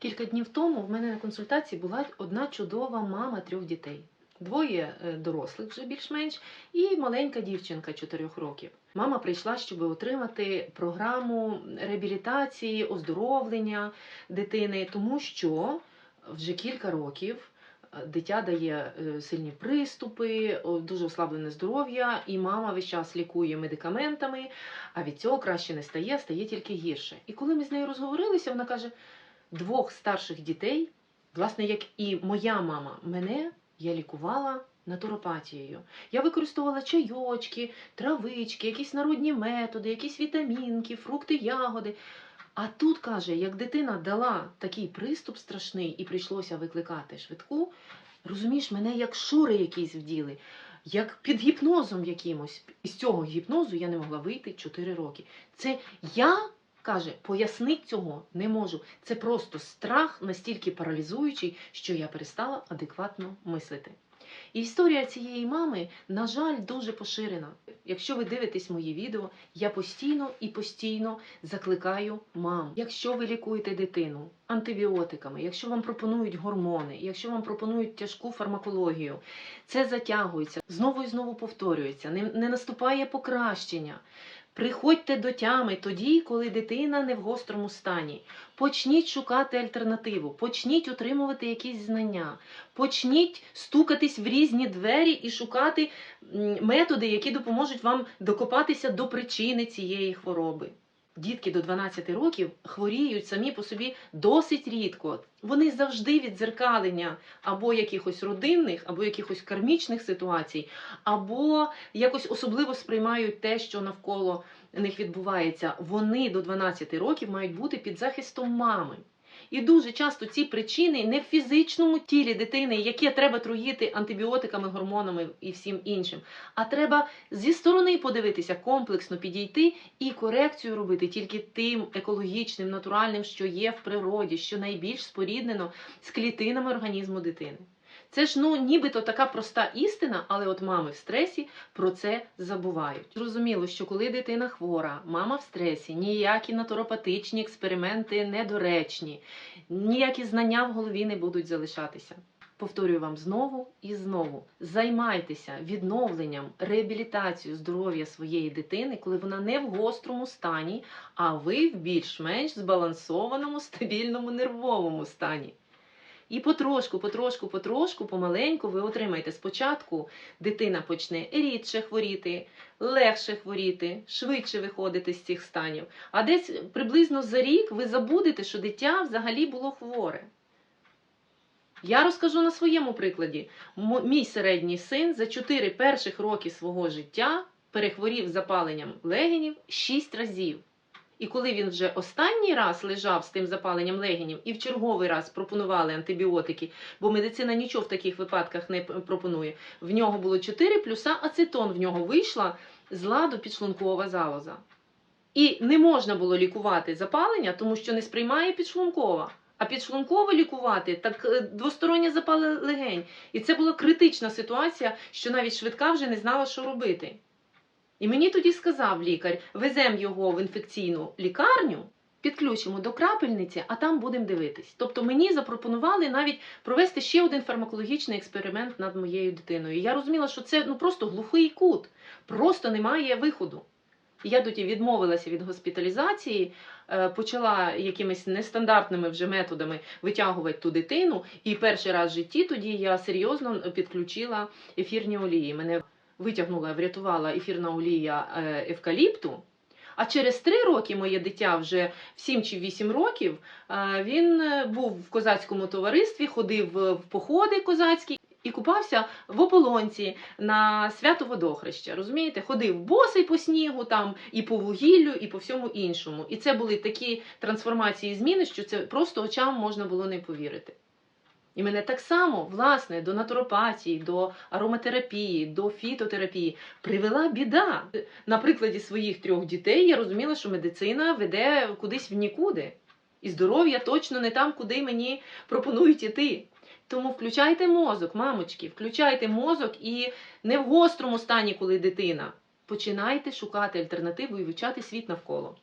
Кілька днів тому в мене на консультації була одна чудова мама трьох дітей. Двоє е, дорослих вже більш-менш, і маленька дівчинка 4 років. Мама прийшла, щоб отримати програму реабілітації, оздоровлення дитини, тому що вже кілька років е, дитя дає е, сильні приступи, дуже ослаблене здоров'я, і мама весь час лікує медикаментами, а від цього краще не стає, стає тільки гірше. І коли ми з нею розговорилися, вона каже: двох старших дітей, власне, як і моя мама, мене я лікувала натуропатією. Я використовувала чайочки, травички, якісь народні методи, якісь вітамінки, фрукти, ягоди. А тут каже, як дитина дала такий приступ страшний і прийшлося викликати швидку, розумієш, мене як шури якісь вділи, як під гіпнозом якимось. Із цього гіпнозу я не могла вийти 4 роки. Це я каже, пояснити цього не можу. Це просто страх настільки паралізуючий, що я перестала адекватно мислити. І історія цієї мами, на жаль, дуже поширена. Якщо ви дивитесь мої відео, я постійно і постійно закликаю мам. Якщо ви лікуєте дитину антибіотиками, якщо вам пропонують гормони, якщо вам пропонують тяжку фармакологію, це затягується, знову і знову повторюється, не, не наступає покращення. Приходьте до тями тоді, коли дитина не в гострому стані. Почніть шукати альтернативу, почніть отримувати якісь знання, почніть стукатись в різні двері і шукати методи, які допоможуть вам докопатися до причини цієї хвороби. Дітки до 12 років хворіють самі по собі досить рідко. Вони завжди віддзеркалення або якихось родинних, або якихось кармічних ситуацій, або якось особливо сприймають те, що навколо них відбувається. Вони до 12 років мають бути під захистом мами. І дуже часто ці причини не в фізичному тілі дитини, яке треба труїти антибіотиками, гормонами і всім іншим, а треба зі сторони подивитися, комплексно підійти і корекцію робити тільки тим екологічним, натуральним, що є в природі, що найбільш споріднено з клітинами організму дитини. Це ж ну нібито така проста істина, але от мами в стресі про це забувають. Зрозуміло, що коли дитина хвора, мама в стресі, ніякі натуропатичні експерименти недоречні, ніякі знання в голові не будуть залишатися. Повторюю вам знову і знову: займайтеся відновленням, реабілітацією здоров'я своєї дитини, коли вона не в гострому стані, а ви в більш-менш збалансованому, стабільному нервовому стані. І потрошку, потрошку, потрошку, помаленьку ви отримаєте спочатку дитина почне рідше хворіти, легше хворіти, швидше виходити з цих станів. А десь приблизно за рік ви забудете, що дитя взагалі було хворе. Я розкажу на своєму прикладі. Мій середній син за 4 перших роки свого життя перехворів запаленням легенів 6 разів. І коли він вже останній раз лежав з тим запаленням легенів і в черговий раз пропонували антибіотики, бо медицина нічого в таких випадках не пропонує. В нього було 4 плюса ацетон, в нього вийшла з ладу підшлункова залоза. І не можна було лікувати запалення, тому що не сприймає підшлункова. А підшлунково лікувати так е, двостороннє запалення легень. І це була критична ситуація, що навіть швидка вже не знала, що робити. І мені тоді сказав лікар: веземо його в інфекційну лікарню, підключимо до крапельниці, а там будемо дивитись. Тобто мені запропонували навіть провести ще один фармакологічний експеримент над моєю дитиною. І я розуміла, що це ну просто глухий кут, просто немає виходу. Я тоді відмовилася від госпіталізації, е, почала якимись нестандартними вже методами витягувати ту дитину. І перший раз в житті тоді я серйозно підключила ефірні олії. Мене витягнула, врятувала ефірна олія е, евкаліпту. А через три роки моє дитя вже в 7 чи 8 років е, він е, був в козацькому товаристві, ходив в походи козацькі і купався в ополонці на свято водохреща. Розумієте, ходив босий по снігу, там і по вугіллю, і по всьому іншому. І це були такі трансформації і зміни, що це просто очам можна було не повірити. І мене так само, власне, до натуропатії, до ароматерапії, до фітотерапії привела біда. На прикладі своїх трьох дітей я розуміла, що медицина веде кудись в нікуди. І здоров'я точно не там, куди мені пропонують іти. Тому включайте мозок, мамочки, включайте мозок і не в гострому стані, коли дитина. Починайте шукати альтернативу і вивчати світ навколо.